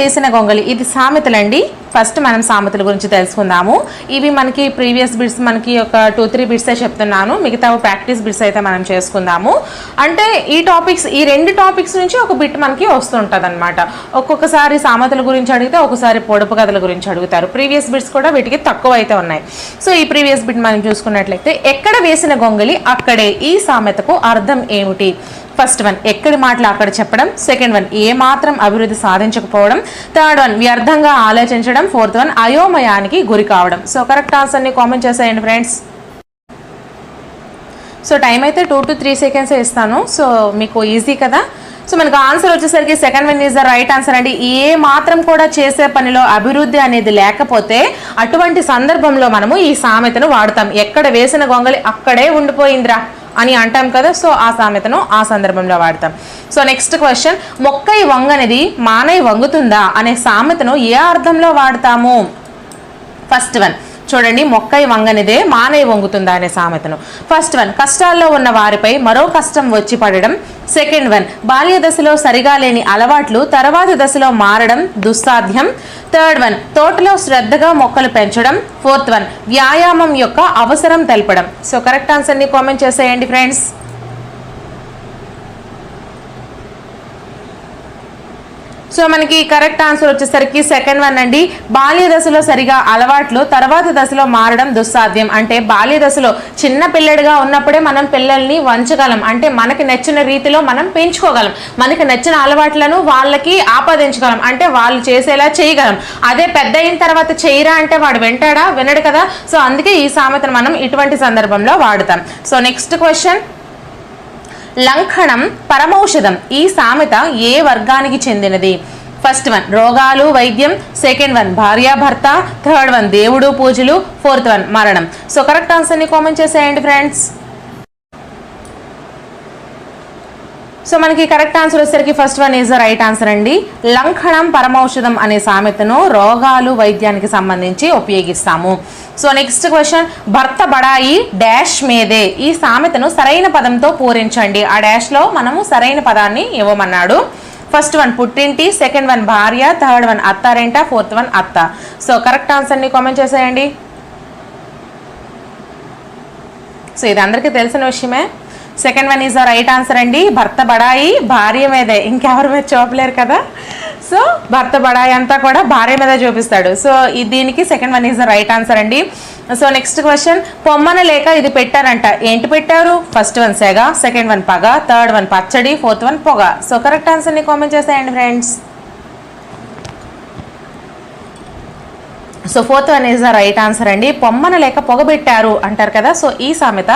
వేసిన గొంగలి ఇది సామెతలండి ఫస్ట్ మనం సామెతల గురించి తెలుసుకుందాము. ఇవి మనకి ప్రీవియస్ బిట్స్ మనకి ఒక టూ త్రీ బిట్సే చెప్తున్నాను. మిగతా ప్రాక్టీస్ బిట్స్ అయితే మనం చేసుకుందాము. అంటే ఈ టాపిక్స్ ఈ రెండు టాపిక్స్ నుంచి ఒక బిట్ మనకి వస్తుంటుంది అనమాట ఒక్కొక్కసారి సామెతల గురించి అడిగితే ఒకసారి పొడుపు కథల గురించి అడుగుతారు. ప్రీవియస్ బిట్స్ కూడా వీటికి తక్కువ అయితే ఉన్నాయి. సో ఈ ప్రీవియస్ బిట్ మనం చూసుకున్నట్లయితే ఎక్కడ వేసిన గొంగలి అక్కడే? ఈ సామెతకు అర్థం ఏమిటి? ఫస్ట్ వన్ ఎక్కడి మాటలు అక్కడ చెప్పడం. సెకండ్ వన్ ఏ మాత్రం అభివృద్ధి సాధించకపోవడం. థర్డ్ వన్ వ్యర్థంగా ఆలోచించడం. ఫోర్త్ వన్ అయోమయానికి గురి కావడం. సో కరెక్ట్ ఆన్సర్ని కామెంట్ చేసేయండి ఫ్రెండ్స్ సో టైం అయితే టూ టు త్రీ సెకండ్స్ ఇస్తాను. సో మీకు ఈజీ కదా. సో మనకు ఆన్సర్ వచ్చేసరికి second one is the right answer అండి. ఏ మాత్రం కూడా చేసే పనిలో అభివృద్ధి అనేది లేకపోతే అటువంటి సందర్భంలో మనము ఈ సామెతను వాడతాం. ఎక్కడ వేసిన గొంగలి అక్కడే ఉండిపోయిందిరా. అని అంటాం కదా సో ఆ సామెతను ఆ సందర్భంలో వాడతాం. సో నెక్స్ట్ క్వశ్చన్ మొక్కై వంగనిది మానై వంగుతుందా అనే సామెతను ఏ అర్థంలో వాడతాము? ఫస్ట్ వన్ చూడండి మొక్కై వంగనిదే మానై వంగుతుందా అనే సామెతను. ఫస్ట్ వన్ కష్టాల్లో ఉన్న వారిపై మరో కష్టం వచ్చి పడడం. సెకండ్ వన్ బాల్య దశలో సరిగా లేని అలవాట్లు తర్వాత దశలో మారడం దుస్సాధ్యం. థర్డ్ వన్ తోటలో శ్రద్ధగా మొక్కలు పెంచడం. ఫోర్త్ వన్ వ్యాయామం యొక్క అవసరం తెలపడం. సో కరెక్ట్ ఆన్సర్ని కామెంట్ చేసేయండి ఫ్రెండ్స్ సో మనకి కరెక్ట్ ఆన్సర్ వచ్చేసరికి సెకండ్ వన్ అండి. బాల్య దశలో సరిగా అలవాట్లు తర్వాత దశలో మారడం దుస్సాధ్యం. అంటే బాల్య దశలో చిన్న పిల్లడిగా ఉన్నప్పుడే మనం పిల్లల్ని వంచగలం. అంటే మనకి నచ్చిన రీతిలో మనం పెంచుకోగలం. మనకి నచ్చిన అలవాట్లను వాళ్ళకి ఆపాదించగలం. అంటే వాళ్ళు చేసేలా చేయగలం. అదే పెద్ద అయిన తర్వాత చేయరా అంటే వాడు వింటాడా? వినడు కదా? సో అందుకే ఈ సామెతను మనం ఇటువంటి సందర్భంలో వాడుతాం. So next question. లంకణం పరమౌషధం ఈ సామెత ఏ వర్గానికి చెందినది? ఫస్ట్ వన్ రోగాలు వైద్యం. సెకండ్ వన్ భార్యాభర్త థర్డ్ వన్ దేవుడు పూజలు. ఫోర్త్ వన్ మరణం. సో కరెక్ట్ ఆన్సర్ని కామెంట్ చేసేయండి ఫ్రెండ్స్ సో మనకి కరెక్ట్ ఆన్సర్ వచ్చేసరికి first one is the right answer అండి. లంకణం పరమౌషధం అనే సామెతను రోగాలు వైద్యానికి సంబంధించి ఉపయోగిస్తాము. సో నెక్స్ట్ క్వశ్చన్ భర్త బడాయి డాష్ మీదే. ఈ సామెతను సరైన పదంతో పూరించండి. ఆ డాష్లో మనము సరైన పదాన్ని ఇవ్వమన్నాడు. ఫస్ట్ వన్ పుట్టింటి సెకండ్ వన్ భార్య థర్డ్ వన్ అత్తారేంట ఫోర్త్ వన్ అత్త. సో కరెక్ట్ ఆన్సర్ని కామెంట్ చేసేయండి. సో ఇది అందరికీ తెలిసిన విషయమే. Second one is the right answer అండి. భర్త బడాయి భార్య మీదే. ఇంకెవరి మీద చూపలేరు కదా? సో భర్త బడాయి అంతా కూడా భార్య మీద చూపిస్తాడు. సో దీనికి second one is the right answer అండి. సో నెక్స్ట్ క్వశ్చన్ పొమ్మన లేక ఇది పెట్టారంట. ఏంటి పెట్టారు? ఫస్ట్ వన్ సెగ సెకండ్ వన్ పగ థర్డ్ వన్ పచ్చడి ఫోర్త్ వన్ పొగ. సో కరెక్ట్ ఆన్సర్ని కామెంట్ చేసేయండి friends so fourth one is the right answer అండి. పొమ్మన లేక పొగ పెట్టారు అంటారు కదా? సో ఈ సామెత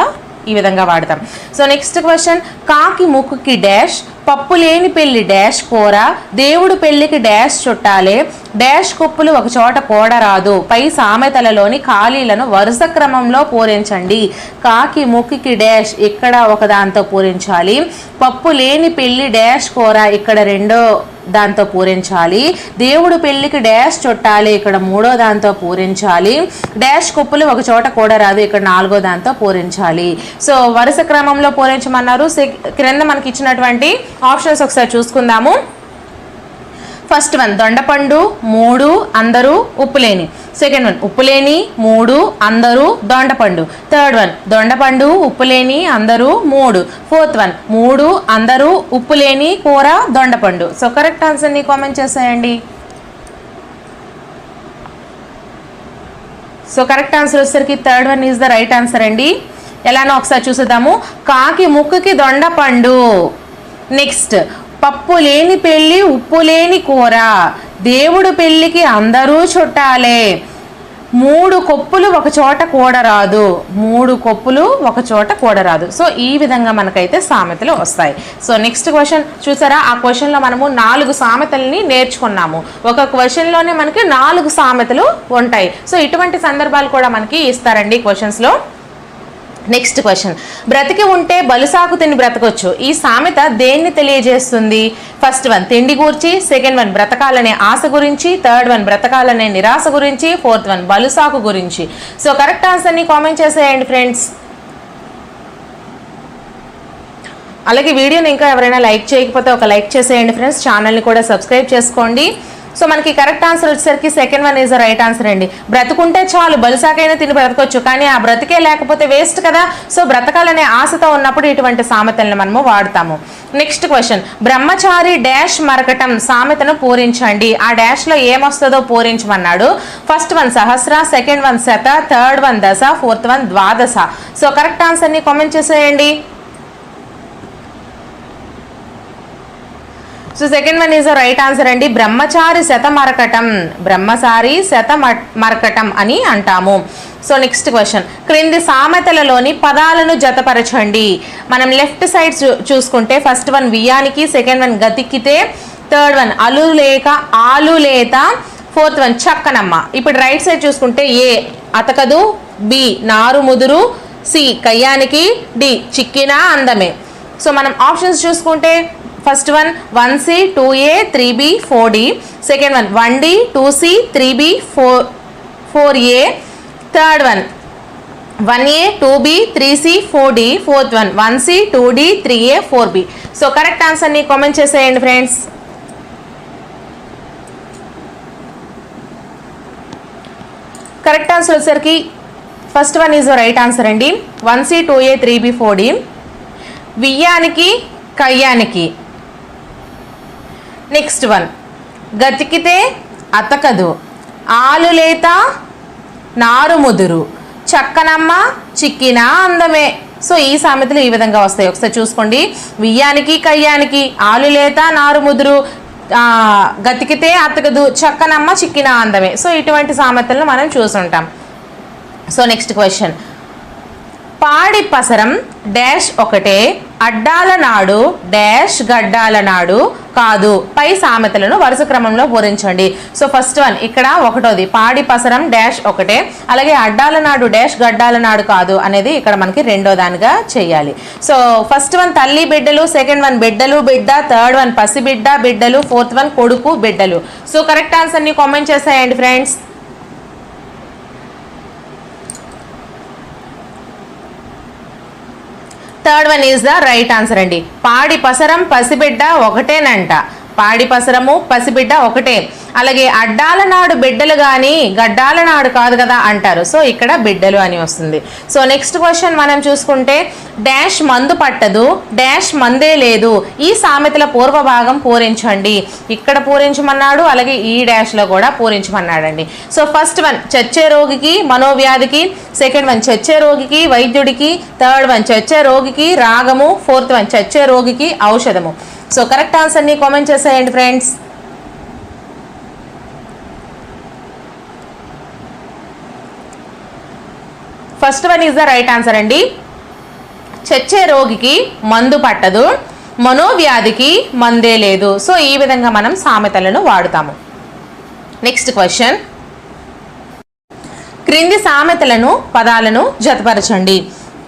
ఈ విధంగా వాడతాం. సో నెక్స్ట్ క్వశ్చన్ కాకి ముక్కుకి డాష్ పప్పు లేని పెళ్ళి డాష్ కూర దేవుడు పెళ్ళికి డాష్ చుట్టాలే డాష్ కుప్పులు ఒక చోట పై సామెతలలోని ఖాళీలను వరుస క్రమంలో పూరించండి. కాకి ముక్కికి డాష్ ఇక్కడ ఒక దాంతో పూరించాలి. పప్పు లేని పెళ్ళి డాష్ కూర ఇక్కడ రెండో దాంతో పూరించాలి. దేవుడు పెళ్ళికి డాష్ చుట్టాలి ఇక్కడ మూడో దాంతో పూరించాలి. డాష్ కుప్పులు ఒక చోట కూడా రాదు ఇక్కడ నాలుగో దాంతో పూరించాలి. సో వరుస క్రమంలో పూరించమన్నారు. సెక్- క్రింద మనకి ఇచ్చినటువంటి ఆప్షన్స్ ఒకసారి చూసుకుందాము. ఫస్ట్ వన్ దొండపండు మూడు అందరూ ఉప్పులేని. సెకండ్ వన్ ఉప్పులేని మూడు అందరూ దొండపండు. థర్డ్ వన్ దొండపండు ఉప్పులేని అందరూ మూడు. ఫోర్త్ వన్ మూడు అందరూ ఉప్పులేని కూర దొండపండు. సో కరెక్ట్ ఆన్సర్ని కామెంట్ చేసేయండి. సో కరెక్ట్ ఆన్సర్ వచ్చేసరికి third one is the right answer అండి. ఎలానో ఒకసారి చూసేద్దాము. కాకి ముక్కుకి దొండపండు. నెక్స్ట్ పప్పు లేని పెళ్ళి ఉప్పు లేని కూర. దేవుడు పెళ్ళికి అందరూ చుట్టాలే. మూడు కొప్పులు ఒక చోట కూడరాదు మూడు కొప్పులు ఒక చోట కూడరాదు సో ఈ విధంగా మనకైతే సామెతలు వస్తాయి. సో నెక్స్ట్ క్వశ్చన్ చూసారా? ఆ క్వశ్చన్లో మనము నాలుగు సామెతల్ని నేర్చుకున్నాము. ఒక క్వశ్చన్లోనే మనకి నాలుగు సామెతలు ఉంటాయి. సో ఇటువంటి సందర్భాలు కూడా మనకి ఇస్తారండి క్వశ్చన్స్లో నెక్స్ట్ క్వశ్చన్ బ్రతికి ఉంటే బలుసాకు తిని బ్రతకొచ్చు. ఈ సామెత దేన్ని తెలియజేస్తుంది? ఫస్ట్ వన్ తిండి గూర్చి. సెకండ్ వన్ బ్రతకాలనే ఆశ గురించి. థర్డ్ వన్ బ్రతకాలనే నిరాశ గురించి. ఫోర్త్ వన్ బలుసాకు గురించి. సో కరెక్ట్ ఆన్సర్ని కామెంట్ చేసేయండి ఫ్రెండ్స్ అలాగే వీడియోని ఇంకా ఎవరైనా లైక్ చేయకపోతే ఒక లైక్ చేసేయండి ఫ్రెండ్స్ ఛానల్ని కూడా సబ్స్క్రైబ్ చేసుకోండి. సో మనకి కరెక్ట్ ఆన్సర్ వచ్చేసరికి second one is right answer అండి. బ్రతుకుంటే చాలు బలిసాకైనా తిని బ్రతకొచ్చు కానీ ఆ బ్రతికే లేకపోతే వేస్ట్ కదా. సో బ్రతకాలనే ఆశతో ఉన్నప్పుడు ఇటువంటి సామెతలను మనము వాడతాము. నెక్స్ట్ క్వశ్చన్ బ్రహ్మచారి డాష్ మరకటం సామెతను పూరించండి. ఆ డాష్లో ఏమొస్తుందో పూరించమన్నాడు. ఫస్ట్ వన్ సహస్ర సెకండ్ వన్ శత థర్డ్ వన్ దశ ఫోర్త్ వన్ ద్వాదశ. సో కరెక్ట్ ఆన్సర్ని కామెంట్ చేసేయండి. So second one is right answer అండి. బ్రహ్మచారి శత మరకటం బ్రహ్మచారి శత మరకటం అని అంటాము. సో నెక్స్ట్ క్వశ్చన్ క్రింది సామెతలలోని పదాలను జతపరచండి. మనం లెఫ్ట్ సైడ్ చూ- చూసుకుంటే ఫస్ట్ వన్ వియానికి సెకండ్ వన్ గతికితే థర్డ్ వన్ అలు లేక ఆలు లేత ఫోర్త్ వన్ చక్కనమ్మ. ఇప్పుడు రైట్ సైడ్ చూసుకుంటే ఏ అతకదు బి నారు ముదురు సి కయ్యానికి డి చిక్కినా అందమే. సో మనం ఆప్షన్స్ చూసుకుంటే first one one C two A three B four D second one one D two C three B four four A third one one A two B three C four D fourth one one C two D three A four B so correct ఆన్సర్ని comment చేసేయండి friends correct answer వచ్చేసరికి first one is right answer అండి. One C two A three B four D వియ్యానికి కయ్యానికి. Next one గతికితే అతకదు. ఆలులేత నారు ముదురు. చక్కనమ్మ చిక్కిన అందమే. సో ఈ సామెతలు ఈ విధంగా వస్తాయి. ఒకసారి చూసుకోండి. వియ్యానికి కయ్యానికి ఆలులేత నారు ముదురు గతికితే అతకదు. చక్కనమ్మ చిక్కిన అందమే. సో ఇటువంటి సామెతలను మనం చూసుంటాం. సో నెక్స్ట్ క్వశ్చన్ పాడి పసరం డాష్ ఒకటే అడ్డాల నాడు డాష్ గడ్డాల నాడు కాదు. పై సామెతలను వరుస క్రమంలో పూరించండి సో ఫస్ట్ వన్ ఇక్కడ ఒకటోది పాడి పసరం డాష్ ఒకటే అలాగే అడ్డాల నాడు డాష్ గడ్డాల నాడు కాదు అనేది ఇక్కడ మనకి రెండో దానిగా చేయాలి. సో ఫస్ట్ వన్ తల్లి బిడ్డలు సెకండ్ వన్ బిడ్డలు బిడ్డ థర్డ్ వన్ పసి బిడ్డ బిడ్డలు ఫోర్త్ వన్ కొడుకు బిడ్డలు. సో కరెక్ట్ ఆన్సర్ని కామెంట్ చేసేయండి friends third one is the right answer అండి. పాడి పసరం పసిబిడ్డ ఒకటేనంట. పాడి పసరము పసిబిడ్డ ఒకటే. అలాగే అడ్డాల నాడు బిడ్డలు కానీ గడ్డాల నాడు కాదు కదా అంటారు. సో ఇక్కడ బిడ్డలు అని వస్తుంది. సో నెక్స్ట్ క్వశ్చన్ మనం చూసుకుంటే డాష్ మందు పట్టదు డాష్ మందే లేదు. ఈ సామెతల పూర్వ భాగం పూరించండి. ఇక్కడ పూరించమన్నాడు అలాగే ఈ డాష్లో కూడా పూరించమన్నాడండి. సో ఫస్ట్ వన్ చచ్చే రోగికి మనోవ్యాధికి సెకండ్ వన్ చచ్చే రోగికి వైద్యుడికి థర్డ్ వన్ చచ్చే రోగికి రాగము ఫోర్త్ వన్ చచ్చే రోగికి ఔషధము. సో కరెక్ట్ ఆన్సర్ని కామెంట్ చేసేయండి friends first one is the right answer అండి. చచ్చే రోగికి మందు పట్టదు మనోవ్యాధికి మందే లేదు. సో ఈ విధంగా మనం సామెతలను వాడుతాము. నెక్స్ట్ క్వశ్చన్ క్రింది సామెతలను పదాలను జతపరచండి.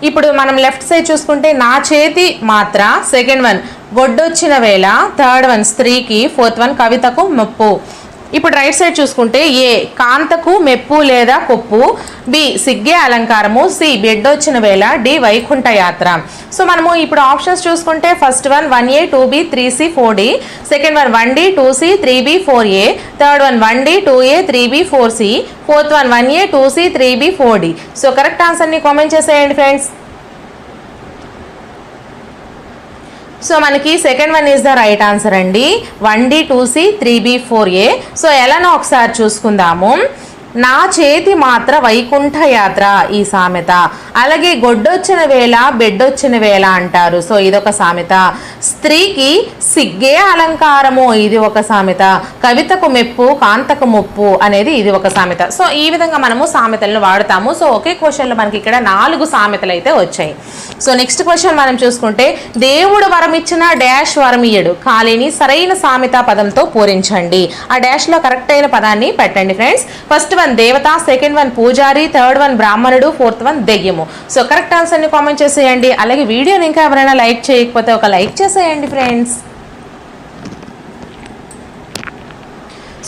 ఇప్పుడు మనం లెఫ్ట్ సైడ్ చూసుకుంటే నా చేతి మాత్ర సెకండ్ వన్ ఒడ్డొచ్చిన వేళ థర్డ్ వన్ స్త్రీకి ఫోర్త్ వన్ కవితకు ముప్పు. ఇప్పుడు రైట్ సైడ్ చూసుకుంటే ఏ కాంతకు మెప్పు లేదా కొప్పు బి సిగ్గే అలంకారము సి బిడ్డొచ్చిన వేళ డి వైకుంఠ యాత్ర. సో మనము ఇప్పుడు ఆప్షన్స్ చూసుకుంటే first one one A two B three C four D second one one D two C three B four A third one one D two A three B four C fourth one one A two C three B four D so correct ఆన్సర్ని comment చేసేయండి friends so మనకి second one is the right answer అండి. One D two C three B four A so ఎలానో ఒకసారి చూసుకుందాము? నా చేతి మాత్ర వైకుంఠ యాత్ర ఈ సామెత. అలాగే గొడ్డొచ్చిన వేళ బెడ్డొచ్చిన వేళ అంటారు. సో ఇదొక సామెత. స్త్రీకి సిగ్గే అలంకారము ఇది ఒక సామెత. కవితకు మెప్పు కాంతకు ముప్పు అనేది ఇది ఒక సామెత. సో ఈ విధంగా మనము సామెతలను వాడతాము. సో ఒకే క్వశ్చన్లో మనకి ఇక్కడ నాలుగు సామెతలు అయితే వచ్చాయి. సో నెక్స్ట్ క్వశ్చన్ మనం చూసుకుంటే దేవుడు వరం ఇచ్చిన డాష్ వరమియ్యడు. ఖాళీని సరైన సామెత పదంతో పూరించండి. ఆ డాష్లో కరెక్ట్ అయిన పదాన్ని పెట్టండి ఫ్రెండ్స్. ఫస్ట్ వన్ దేవత సెకండ్ వన్ పూజారి థర్డ్ వన్ బ్రాహ్మణుడు ఫోర్త్ వన్ దెయ్యము. సో కరెక్ట్ ఆన్సర్ని కామెంట్ చేసేయండి. అలాగే వీడియోని ఇంకా ఎవరైనా లైక్ చేయకపోతే ఒక లైక్ చేసేయండి ఫ్రెండ్స్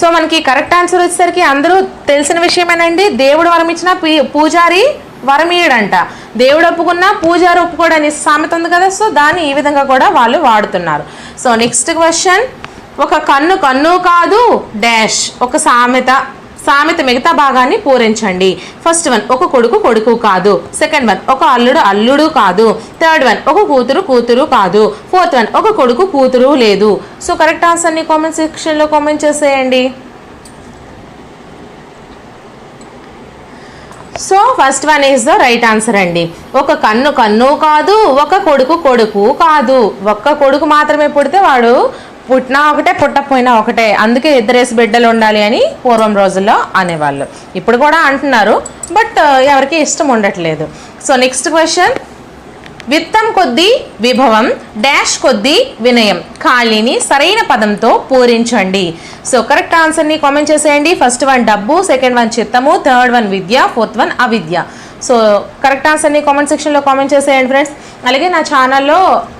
సో మనకి కరెక్ట్ ఆన్సర్ వచ్చేసరికి అందరూ తెలిసిన విషయమేనండి. దేవుడు వరం ఇచ్చిన పీ- పూజారి వరమీయుడంట దేవుడు ఒప్పుకున్నా పూజారి ఒప్పుకోడు సామెత ఉంది కదా. సో దాన్ని ఈ విధంగా కూడా వాళ్ళు వాడుతున్నారు. సో నెక్స్ట్ క్వశ్చన్ ఒక కన్ను కన్ను కాదు డాష్ ఒక సామెత. సామెత మిగతా భాగాన్ని పూరించండి. ఫస్ట్ వన్ ఒక కొడుకు కొడుకు కాదు. సెకండ్ వన్ ఒక అల్లుడు అల్లుడు కాదు. థర్డ్ వన్ ఒక కూతురు కూతురు కాదు. ఫోర్త్ వన్ ఒక కొడుకు కూతురు లేదు. సో కరెక్ట్ ఆన్సర్ని కామెంట్ సెక్షన్లో కామెంట్ చేసేయండి. So first one is the right answer అండి. ఒక కన్ను కన్ను కాదు ఒక కొడుకు కొడుకు కాదు. ఒక్క కొడుకు మాత్రమే పుడితే వాడు పుట్టినా ఒకటే పుట్టకపోయినా ఒకటే. అందుకే ఇద్దరేసి బిడ్డలు ఉండాలి అని పూర్వం రోజుల్లో అనేవాళ్ళు. ఇప్పుడు కూడా అంటున్నారు బట్ ఎవరికి ఇష్టం ఉండట్లేదు. So next question. విత్తం కొద్దీ విభవం డాష్ కొద్దీ వినయం. ఖాళీని సరైన పదంతో పూరించండి. సో కరెక్ట్ ఆన్సర్ని కామెంట్ చేసేయండి. ఫస్ట్ వన్ డబ్బు సెకండ్ వన్ చిత్తము థర్డ్ వన్ విద్య ఫోర్త్ వన్ అవిద్య. సో కరెక్ట్ ఆన్సర్ని కామెంట్ సెక్షన్లో కామెంట్ చేసేయండి ఫ్రెండ్స్ అలాగే నా ఛానల్లో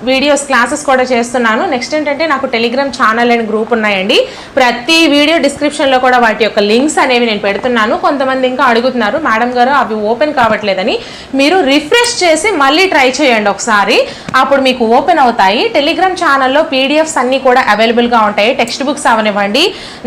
వీడియోస్ క్లాసెస్ కూడా చేస్తున్నాను. నెక్స్ట్ ఏంటంటే నాకు టెలిగ్రామ్ ఛానల్ అండ్ గ్రూప్ ఉన్నాయండి. ప్రతి వీడియో డిస్క్రిప్షన్లో కూడా వాటి యొక్క లింక్స్ అనేవి నేను పెడుతున్నాను. కొంతమంది ఇంకా అడుగుతున్నారు మేడం గారు అవి ఓపెన్ కావట్లేదని. మీరు రిఫ్రెష్ చేసి మళ్ళీ ట్రై చేయండి ఒకసారి. అప్పుడు మీకు ఓపెన్ అవుతాయి. టెలిగ్రామ్ ఛానల్లో పీడిఎఫ్స్ అన్నీ కూడా అవైలబుల్గా ఉంటాయి. టెక్స్ట్ బుక్స్ అవనివ్వండి.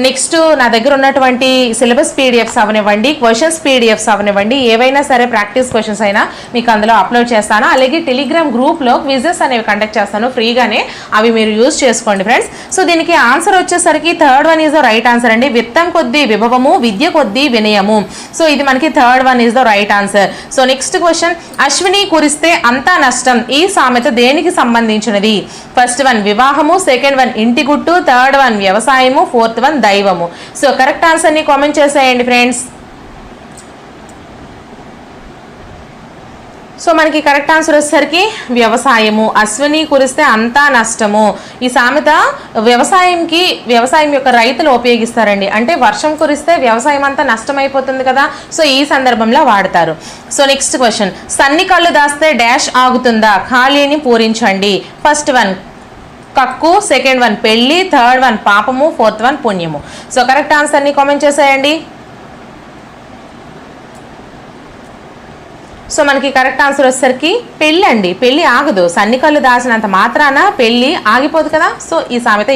నెక్స్ట్ నా దగ్గర ఉన్నటువంటి సిలబస్ పీడిఎఫ్స్ అవనివ్వండి. క్వశ్చన్స్ పీడిఎఫ్స్ అవనివ్వండి. ఏవైనా సరే ప్రాక్టీస్ క్వశ్చన్స్ అయినా మీకు అందులో అప్లోడ్ చేస్తాను. అలాగే టెలిగ్రామ్ గ్రూప్లో క్విజెస్ అనేవి కండక్ట్ చేస్తాను ఫ్రీగానే. అవి మీరు యూజ్ చేసుకోండి ఫ్రెండ్స్ సో దీనికి ఆన్సర్ వచ్చేసరికి third one is the right answer అండి. విత్తం కొద్ది విభవము విద్య కొద్ది వినయము. సో ఇది మనకి third one is the right answer so next question Ashwini కురిస్తే అంతా నష్టం. ఈ సామెత దేనికి సంబంధించినది? ఫస్ట్ వన్ వివాహము. సెకండ్ వన్ ఇంటి గుట్టు. థర్డ్ వన్ వ్యవసాయము. ఫోర్త్ వన్ దైవము. సో కరెక్ట్ ఆన్సర్ని కామెంట్ చేసేయండి ఫ్రెండ్స్ సో మనకి కరెక్ట్ ఆన్సర్ వచ్చేసరికి వ్యవసాయము. అశ్విని కురిస్తే అంతా నష్టము. ఈ సామెత వ్యవసాయంకి వ్యవసాయం యొక్క రైతులు ఉపయోగిస్తారండి. అంటే వర్షం కురిస్తే వ్యవసాయం అంతా నష్టమైపోతుంది కదా. సో ఈ సందర్భంలో వాడతారు. So next question. సన్ని కళ్ళు దాస్తే డాష్ ఆగుతుందా? ఖాళీని పూరించండి. ఫస్ట్ వన్ కక్కు సెకండ్ వన్ పెళ్ళి థర్డ్ వన్ పాపము ఫోర్త్ వన్ పుణ్యము. సో కరెక్ట్ ఆన్సర్ని కామెంట్ చేసేయండి. సో మనకి కరెక్ట్ ఆన్సర్ వచ్చేసరికి పెళ్ళి అండి పెళ్ళి ఆగదు. సన్నికళ్ళు దాచినంత మాత్రాన పెళ్ళి ఆగిపోదు కదా? సో ఈ సామెత